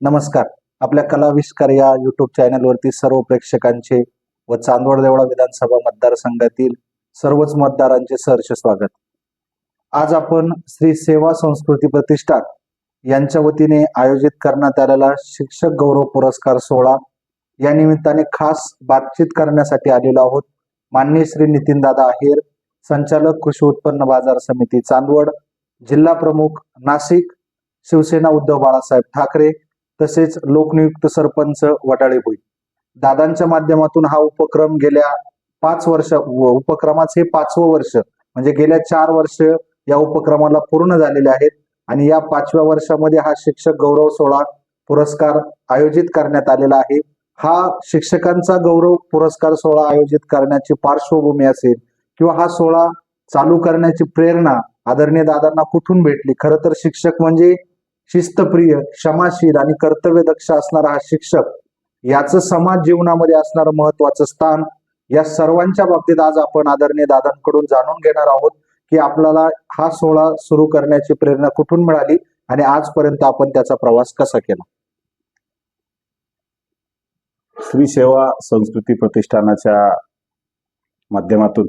नमस्कार. आपल्या कलाविष्कार या युट्यूब चॅनलवरती सर्व प्रेक्षकांचे व चांदवड देवळा विधानसभा मतदारसंघातील सर्वच मतदारांचे सहर्ष स्वागत. आज आपण श्री सेवा संस्कृती प्रतिष्ठान यांच्या वतीने आयोजित करण्यात आलेला शिक्षक गौरव पुरस्कार सोहळा या निमित्ताने खास बातचीत करण्यासाठी आलेलो आहोत. माननीय श्री नितीनदादा आहेर संचालक कृषी उत्पन्न बाजार समिती चांदवड जिल्हा प्रमुख नाशिक शिवसेना उद्धव बाळासाहेब ठाकरे तसेच लोकनियुक्त सरपंच वटाळे होईल दादांच्या माध्यमातून हा उपक्रम गेल्या पाच वर्ष व उपक्रमाचे पाचवं वर्ष म्हणजे गेल्या चार वर्ष या उपक्रमाला पूर्ण झालेले आहेत. आणि या पाचव्या वर्षामध्ये हा शिक्षक गौरव सोहळा पुरस्कार आयोजित करण्यात आलेला आहे. हा शिक्षकांचा गौरव पुरस्कार सोहळा आयोजित करण्याची पार्श्वभूमी असेल किंवा हा सोहळा चालू करण्याची प्रेरणा आदरणीय दादांना कुठून भेटली? खरं तर शिक्षक म्हणजे शिस्तप्रिय क्षमाशील आणि कर्तव्यदक्ष असणारा हा शिक्षक याचं समाज जीवनामध्ये असणारं महत्वाचं स्थान या सर्वांच्या बाबतीत आज आपण आदरणीय दादांकडून जाणून घेणार आहोत की आपल्याला हा सोहळा सुरू करण्याची प्रेरणा कुठून मिळाली आणि आजपर्यंत आपण त्याचा प्रवास कसा केला? स्त्री सेवा संस्कृती प्रतिष्ठानाच्या माध्यमातून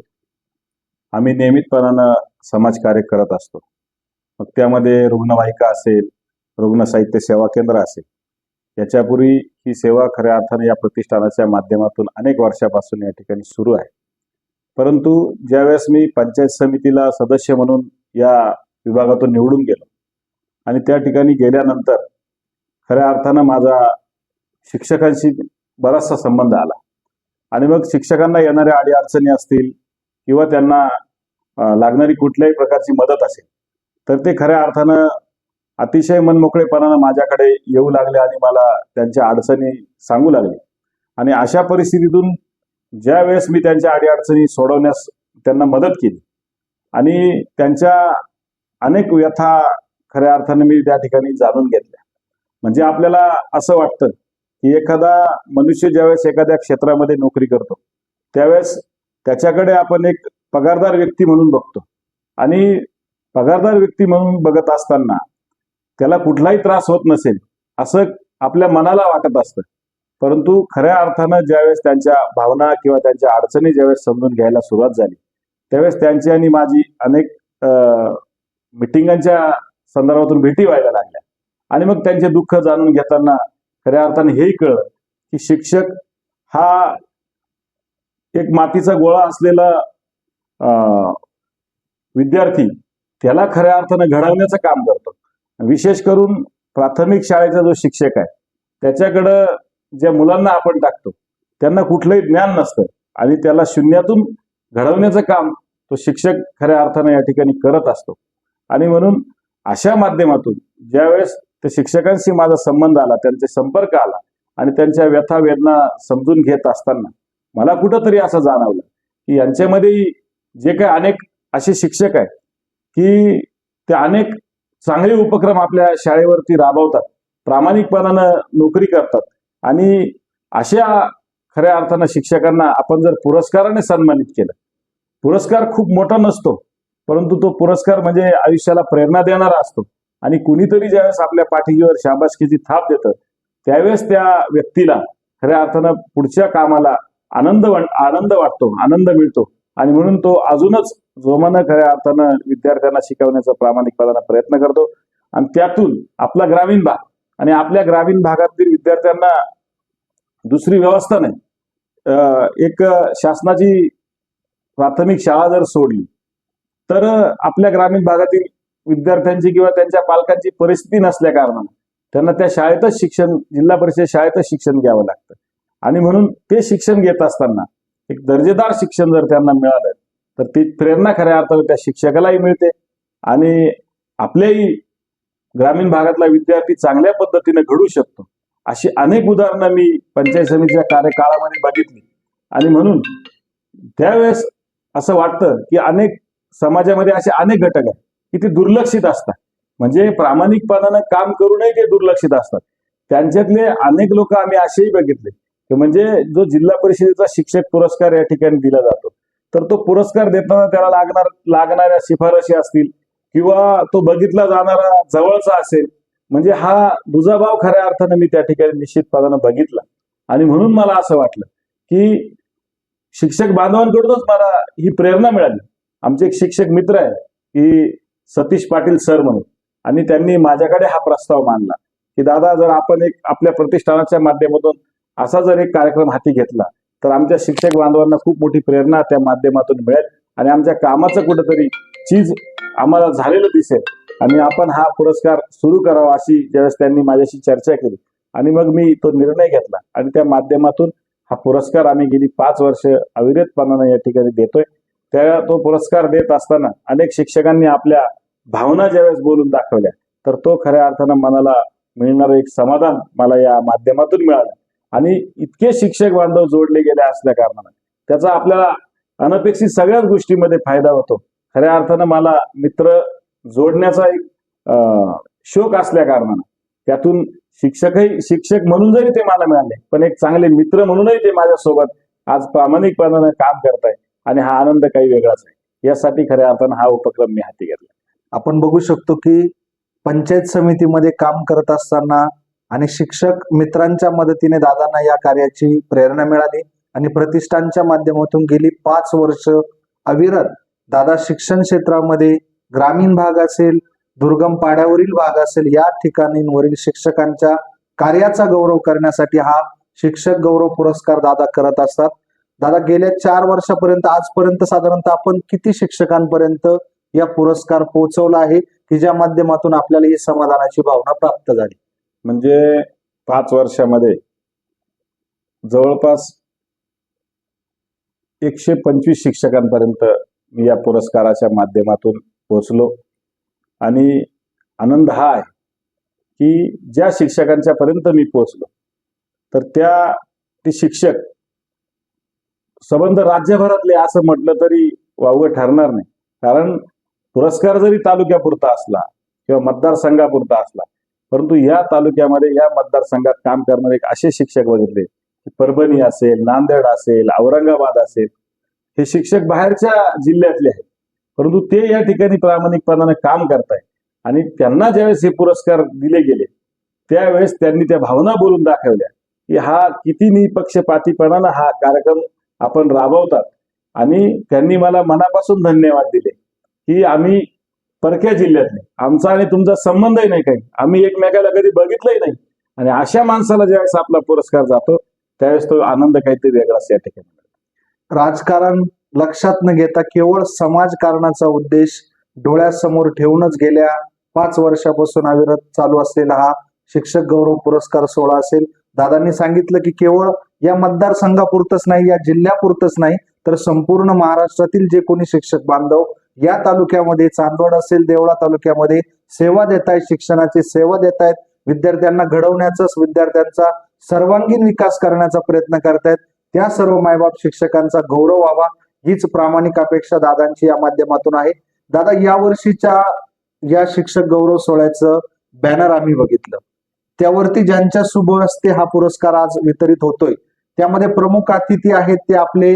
आम्ही नियमितपणानं समाजकार्य करत असतो. मग त्यामध्ये रुग्णवाहिका असेल रुग्ण साहित्य सेवा केंद्र असेल. याच्यापूर्वी ही सेवा खऱ्या अर्थाने या प्रतिष्ठानाच्या माध्यमातून अनेक वर्षापासून या ठिकाणी सुरू आहे. परंतु ज्यावेळेस मी पंचायत समितीला सदस्य म्हणून या विभागातून निवडून गेलो आणि त्या ठिकाणी गेल्यानंतर खऱ्या अर्थानं माझा शिक्षकांशी बराचसा संबंध आला. आणि मग शिक्षकांना येणाऱ्या अडीअडचणी असतील किंवा त्यांना लागणारी कुठल्याही प्रकारची मदत असेल तर ते खऱ्या अर्थानं अतिशय मनमोकळेपणानं माझ्याकडे येऊ लागले आणि मला त्यांच्या अडचणी सांगू लागले. आणि अशा परिस्थितीतून ज्या वेळेस मी त्यांच्या अडीअडचणी सोडवण्यास त्यांना मदत केली आणि त्यांच्या अनेक व्यथा खऱ्या अर्थाने मी त्या ठिकाणी जाणून घेतल्या. म्हणजे आपल्याला असं वाटतं की एखादा मनुष्य ज्यावेळेस एखाद्या क्षेत्रामध्ये नोकरी करतो त्यावेळेस त्याच्याकडे आपण एक पगारदार व्यक्ती म्हणून बघतो. आणि पगारदार व्यक्ती म्हणून बघत असताना त्याला कुठलाही त्रास होत नसेल असं आपल्या मनाला वाटत असतं. परंतु खऱ्या अर्थानं ज्यावेळेस त्यांच्या भावना किंवा त्यांच्या अडचणी ज्यावेळेस समजून घ्यायला सुरुवात झाली त्यावेळेस त्यांची आणि माझी अनेक मिटिंगांच्या संदर्भातून भेटी व्हायला लागल्या. आणि मग त्यांचे दुःख जाणून घेताना खऱ्या अर्थाने हेही कळलं की शिक्षक हा एक मातीचा गोळा असलेला अं, विद्यार्थी त्याला खऱ्या अर्थानं घडवण्याचं काम करतो. विशेष करून प्राथमिक शाळेचा जो शिक्षक आहे त्याच्याकडं ज्या मुलांना आपण टाकतो त्यांना कुठलंही ज्ञान नसतं आणि त्याला शून्यातून घडवण्याचं काम तो शिक्षक खऱ्या अर्थानं या ठिकाणी करत असतो. आणि म्हणून अशा माध्यमातून ज्यावेळेस त्या शिक्षकांशी माझा संबंध आला त्यांचे संपर्क आला आणि त्यांच्या व्यथा वेदना समजून घेत असताना मला कुठंतरी असं जाणवलं की यांच्यामध्ये जे काही अनेक असे शिक्षक आहेत की ते अनेक चांगले उपक्रम आपल्या शाळेवरती राबवतात. प्रामाणिकपणानं नोकरी करतात. आणि अशा खऱ्या अर्थानं शिक्षकांना आपण जर पुरस्काराने सन्मानित केलं पुरस्कार खूप मोठा नसतो परंतु तो पुरस्कार म्हणजे आयुष्याला प्रेरणा देणारा असतो. आणि कुणीतरी ज्यावेळेस आपल्या पाठीवर शाबासकीची थाप देतं त्यावेळेस त्या व्यक्तीला खऱ्या अर्थानं पुढच्या कामाला आनंद आनंद वाटतो आनंद मिळतो. आणि म्हणून तो अजूनच जोमानं खऱ्या अर्थानं विद्यार्थ्यांना शिकवण्याचा प्रामाणिकपणानं प्रयत्न करतो. आणि त्यातून आपला ग्रामीण भाग आणि आपल्या ग्रामीण भागातील विद्यार्थ्यांना दुसरी व्यवस्था नाही. अं, एक शासनाची प्राथमिक शाळा जर सोडली तर आपल्या ग्रामीण भागातील विद्यार्थ्यांची किंवा त्यांच्या पालकांची परिस्थिती नसल्या कारणानं त्यांना त्या शाळेतच शिक्षण जिल्हा परिषद शाळेतच शिक्षण घ्यावं लागतं. आणि म्हणून ते शिक्षण घेत असताना एक दर्जेदार शिक्षण जर त्यांना मिळालं तर ती प्रेरणा खऱ्या अर्थानं त्या शिक्षकालाही मिळते. आणि आपल्याही ग्रामीण भागातला विद्यार्थी चांगल्या पद्धतीने घडू शकतो. अशी अनेक उदाहरणं मी पंचायत समितीच्या कार्यकाळामध्ये बघितली. आणि म्हणून त्यावेळेस असं वाटतं की अनेक समाजामध्ये असे अनेक घटक आहेत की ते दुर्लक्षित असतात. म्हणजे प्रामाणिकपणानं काम करूनही ते दुर्लक्षित असतात. त्यांच्यातले अनेक लोक आम्ही असेही बघितले. म्हणजे जो जिल्हा परिषदेचा शिक्षक पुरस्कार या ठिकाणी दिला जातो. तर तो पुरस्कार देताना त्याला लागणार लागणाऱ्या शिफारशी असतील किंवा तो बघितला जाणारा जवळचा असेल म्हणजे हा दुजाभाव खऱ्या अर्थानं मी त्या ठिकाणी निश्चितपणानं बघितला. आणि म्हणून मला असं वाटलं की शिक्षक बांधवांकडूनच मला ही प्रेरणा मिळाली. आमचे एक शिक्षक मित्र आहे की सतीश पाटील सर म्हणून. आणि त्यांनी माझ्याकडे हा प्रस्ताव मांडला की दादा जर आपण एक आपल्या प्रतिष्ठानाच्या माध्यमातून असा जर एक कार्यक्रम हाती घेतला तर आमच्या शिक्षक बांधवांना खूप मोठी प्रेरणा त्या माध्यमातून मिळेल. आणि आमच्या कामाचं कुठंतरी चीज आम्हाला झालेलं दिसेल. आणि आपण हा पुरस्कार सुरू करावा अशी ज्यावेळेस त्यांनी माझ्याशी चर्चा केली. आणि मग मी तो निर्णय घेतला. आणि त्या माध्यमातून हा पुरस्कार आम्ही गेली पाच वर्ष अविरतपणानं या ठिकाणी देतोय. त्या तो पुरस्कार देत असताना अनेक शिक्षकांनी आपल्या भावना ज्यावेळेस बोलून दाखवल्या तर तो खऱ्या अर्थानं मनाला मिळणारं एक समाधान मला या माध्यमातून मिळालं. आणि इतके शिक्षक बांधव जोडले गेले असल्या कारणानं. त्याचा आपल्याला अनपेक्षित सगळ्याच गोष्टीमध्ये फायदा होतो. खऱ्या अर्थानं मला मित्र जोडण्याचा एक शोक असल्या कारणानं. त्यातून शिक्षकही शिक्षक म्हणून जरी ते मला मिळाले पण एक चांगले मित्र म्हणूनही ते माझ्यासोबत आज प्रामाणिकपणानं काम करताय आणि हा आनंद काही वेगळाच आहे. यासाठी खऱ्या अर्थानं हा उपक्रम मी हाती घेतला. आपण बघू शकतो की पंचायत समितीमध्ये काम करत असताना आणि शिक्षक मित्रांच्या मदतीने दादांना या कार्याची प्रेरणा मिळाली आणि प्रतिष्ठानच्या माध्यमातून गेली पाच वर्ष अविरत दादा शिक्षण क्षेत्रामध्ये ग्रामीण भाग असेल दुर्गम पाड्यावरील भाग असेल या ठिकाणींवरील शिक्षकांच्या कार्याचा गौरव करण्यासाठी हा शिक्षक गौरव पुरस्कार दादा करत असतात. दादा गेल्या चार वर्षापर्यंत आजपर्यंत साधारणतः आपण किती शिक्षकांपर्यंत या पुरस्कार पोहोचवला आहे की ज्या माध्यमातून आपल्याला ही समाधानाची भावना प्राप्त झाली? म्हणजे पाच वर्षामध्ये जवळपास एकशे पंचवीस शिक्षकांपर्यंत मी या पुरस्काराच्या माध्यमातून पोहोचलो. आणि आनंद हा आहे की ज्या शिक्षकांच्या पर्यंत मी पोहोचलो तर त्या ते शिक्षक संबंध राज्यभरातले असं म्हटलं तरी वावगं ठरणार नाही. कारण पुरस्कार जरी तालुक्यापुरता असला किंवा मतदारसंघापुरता असला परंतु या तालुक्यामध्ये या मतदारसंघात काम करणारे असे शिक्षक बघितले की परभणी असेल नांदेड असेल औरंगाबाद असेल हे शिक्षक बाहेरच्या जिल्ह्यातले आहेत. परंतु ते या ठिकाणी प्रामाणिकपणाने काम करताय आणि त्यांना ज्यावेळेस हे पुरस्कार दिले गेले त्यावेळेस त्यांनी त्या भावना बोलून दाखवल्या की हा किती निपक्षपातीपणानं हा कार्यक्रम आपण राबवतात. आणि त्यांनी मला मनापासून धन्यवाद दिले की आम्ही परक्या जिल्ह्यातले. आमचा आणि तुमचा संबंधही नाही काही. आम्ही एकमेकाला कधी बघितलंही नाही. आणि अशा माणसाला ज्यावेळेस आपला पुरस्कार जातो त्यावेळेस तो आनंद काहीतरी वेगळाच या ठिकाणी राजकारण लक्षात न घेता केवळ समाजकारणाचा उद्देश डोळ्यासमोर ठेवूनच गेल्या पाच वर्षापासून अविरत चालू असलेला हा शिक्षक गौरव पुरस्कार सोहळा असेल. दादांनी सांगितलं की केवळ या मतदारसंघापुरतच नाही या जिल्ह्यापुरतच नाही तर संपूर्ण महाराष्ट्रातील जे कोणी शिक्षक बांधव या तालुक्यामध्ये चांदवड असेल देवळा तालुक्यामध्ये सेवा देत आहेत शिक्षणाची सेवा देत आहेत विद्यार्थ्यांना घडवण्याचाच विद्यार्थ्यांचा सर्वांगीण विकास करण्याचा प्रयत्न करतायत. त्या सर्व मायबाप शिक्षकांचा गौरव व्हावा हीच प्रामाणिक अपेक्षा दादांची या माध्यमातून आहे. दादा या वर्षीच्या या शिक्षक गौरव सोहळ्याचं बॅनर आम्ही बघितलं. त्यावरती ज्यांच्या शुभ हस्ते हा पुरस्कार आज वितरित होतोय त्यामध्ये प्रमुख अतिथी आहेत ते आपले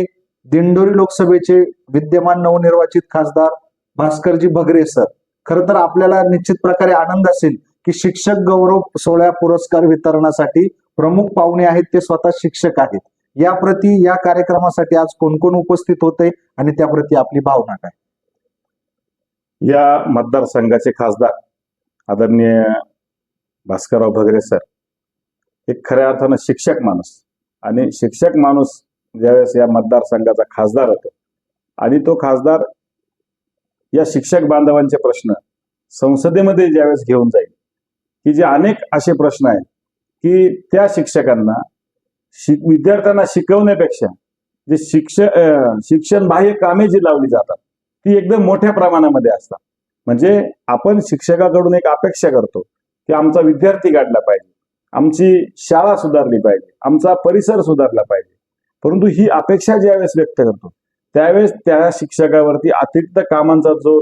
दिंडोरी लोकसभेचे विद्यमान नवनिर्वाचित खासदार भास्करजी भगरे सर. खर तर आपल्याला निश्चित प्रकारे आनंद असेल की शिक्षक गौरव सोहळ्या पुरस्कार वितरणासाठी प्रमुख पाहुणे आहेत ते स्वतः शिक्षक आहेत. या प्रती या कार्यक्रमासाठी आज कोण कोण उपस्थित होते आणि त्याप्रती आपली भावना काय? या मतदारसंघाचे खासदार आदरणीय भास्करराव भगरे सर. एक खऱ्या अर्थानं शिक्षक माणूस आणि शिक्षक माणूस ज्यावेळेस या मतदारसंघाचा खासदार होतो. आणि तो खासदार या शिक्षक बांधवांचे प्रश्न संसदेमध्ये ज्यावेळेस घेऊन जाईल की जे अनेक असे प्रश्न आहेत की त्या शिक्षकांना शिक विद्यार्थ्यांना शिकवण्यापेक्षा जे शिक्ष शिक्षण बाह्य कामे जी लावली जातात ती एकदम मोठ्या प्रमाणामध्ये असतात. म्हणजे आपण शिक्षकाकडून एक अपेक्षा करतो की आमचा विद्यार्थी घडला पाहिजे आमची शाळा सुधारली पाहिजे आमचा परिसर सुधारला पाहिजे. परंतु ही अपेक्षा ज्यावेळेस व्यक्त करतो त्यावेळेस त्या शिक्षकावरती अतिरिक्त कामांचा जो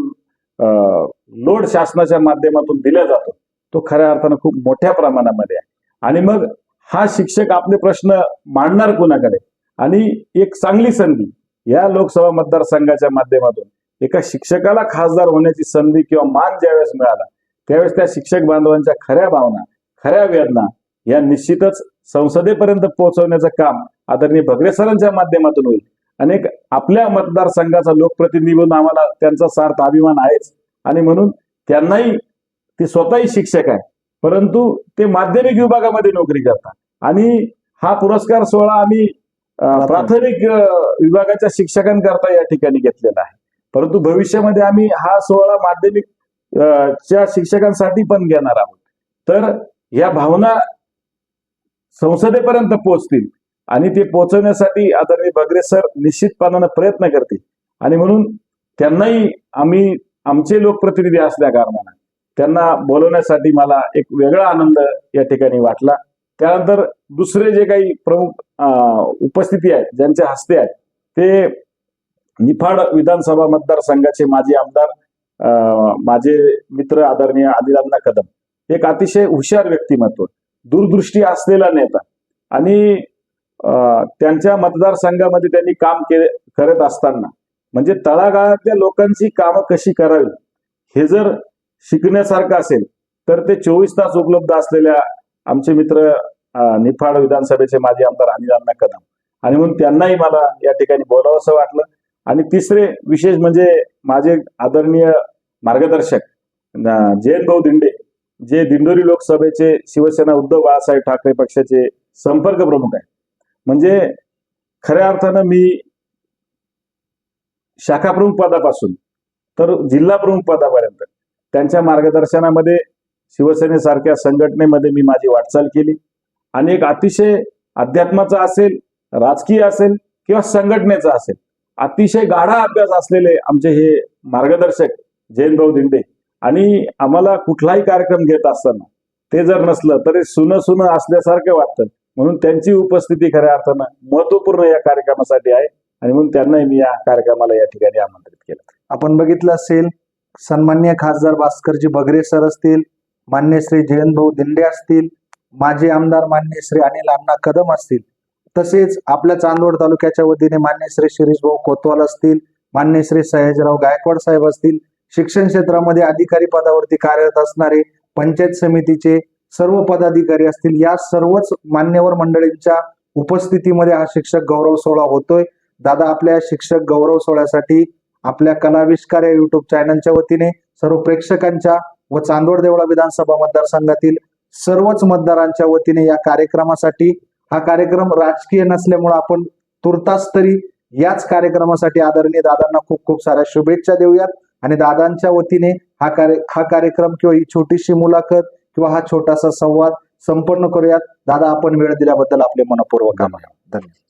लोड शासनाच्या माध्यमातून दिला जातो तो खऱ्या अर्थानं खूप मोठ्या प्रमाणामध्ये आहे. आणि मग हा शिक्षक आपले प्रश्न मांडणार कोणाकडे? आणि एक चांगली संधी या लोकसभा मतदारसंघाच्या माध्यमातून एका शिक्षकाला खासदार होण्याची संधी किंवा मान ज्यावेळेस मिळाला त्यावेळेस त्या शिक्षक बांधवांच्या खऱ्या भावना खऱ्या वेदना या निश्चितच संसदेपर्यंत पोहोचवण्याचं काम आदरणीय भगरे सरांच्या माध्यमातून होईल. अनेक आपल्या मतदारसंघाचा लोकप्रतिनिधी म्हणून आम्हाला त्यांचा सार्थ अभिमान आहेच. आणि म्हणून त्यांनाही ते स्वतःही शिक्षक आहे. परंतु ते माध्यमिक विभागामध्ये नोकरी करतात. आणि हा पुरस्कार सोहळा आम्ही प्राथमिक विभागाच्या शिक्षकांकरता या ठिकाणी घेतलेला आहे. परंतु भविष्यामध्ये आम्ही हा सोहळा माध्यमिक च्या शिक्षकांसाठी पण घेणार आहोत. तर या भावना संसदेपर्यंत पोहोचतील. आणि ते पोहोचवण्यासाठी आदरणीय बगरे सर निश्चितपणानं प्रयत्न करतील. आणि म्हणून त्यांनाही आम्ही आमचे लोकप्रतिनिधी असल्या कारणानं त्यांना बोलवण्यासाठी मला एक वेगळा आनंद या ठिकाणी वाटला. त्यानंतर दुसरे जे काही प्रमुख अं, उपस्थिती आहेत ज्यांच्या हस्ते आहेत ते निफाड विधानसभा मतदारसंघाचे माजी आमदार अं, माझे मित्र आदरणीय आदिलांना कदम. एक अतिशय हुशार व्यक्तिमत्व. दूरदृष्टी असलेला नेता. आणि त्यांच्या मतदारसंघामध्ये त्यांनी काम केले करत असताना म्हणजे तळागाळातल्या लोकांची कामं कशी करावी हे जर शिकण्यासारखं असेल तर ते चोवीस तास उपलब्ध असलेल्या आमचे मित्र निफाड विधानसभेचे माजी आमदार अनिल अण्णा कदम. आणि म्हणून त्यांनाही मला या ठिकाणी बोलावंसं वाटलं. आणि तिसरे विशेष म्हणजे माझे आदरणीय मार्गदर्शक जयंत भाऊ दिंडे जे दिंडोरी लोकसभेचे शिवसेना उद्धव बाळासाहेब ठाकरे पक्षाचे संपर्क प्रमुख आहे म्हणजे खऱ्या अर्थानं मी शाखा प्रमुख पदापासून तर जिल्हा प्रमुख पदापर्यंत त्यांच्या मार्गदर्शनामध्ये शिवसेनेसारख्या संघटनेमध्ये मी माझी वाटचाल केली. आणि एक अतिशय अध्यात्माचा असेल राजकीय असेल किंवा संघटनेचा असेल अतिशय गाढा अभ्यास असलेले आमचे हे मार्गदर्शक जयंतभाऊ दिंडे आणि आम्हाला कुठलाही कार्यक्रम घेत असताना ते जर नसलं तरी सुनं सुनं असल्यासारखं वाटतं. म्हणून त्यांची उपस्थिती खऱ्या अर्थानं महत्त्वपूर्ण या कार्यक्रमासाठी आहे. आणि म्हणून त्यांनाही मी या कार्यक्रमाला या ठिकाणी आमंत्रित केलं. आपण बघितलं असेल सन्मान्य खासदार भास्करजी बगरे सर असतील मान्य श्री जयंत भाऊ दिंडे असतील माजी आमदार मान्य श्री अनिल अण्णा कदम असतील. तसेच आपल्या चांदवड तालुक्याच्या वतीने मान्य श्री शिरीष भाऊ कोतवाल असतील मान्य श्री सयाजीराव गायकवाड साहेब असतील शिक्षण क्षेत्रामध्ये अधिकारी पदावरती कार्यरत असणारे पंचायत समितीचे सर्व पदाधिकारी असतील या सर्वच मान्यवर मंडळींच्या उपस्थितीमध्ये हा शिक्षक गौरव सोहळा होतोय. दादा आपल्या शिक्षक गौरव सोहळ्यासाठी आपल्या कलाविष्कार या युट्यूब चॅनलच्या वतीने सर्व प्रेक्षकांच्या व चांदोड देवळा विधानसभा मतदारसंघातील सर्वच मतदारांच्या वतीने या कार्यक्रमासाठी हा कार्यक्रम राजकीय नसल्यामुळे आपण तुर्तास तरी याच कार्यक्रमासाठी आदरणीय दादांना खूप खूप साऱ्या शुभेच्छा देऊयात. आणि दादांच्या वतीने हा कार्य हा कार्यक्रम किंवा ही छोटीशी मुलाखत किंवा हा छोटासा संवाद संपन्न करूयात. दादा आपण वेळ दिल्याबद्दल आपले मनपूर्वक आभार. धन्यवाद.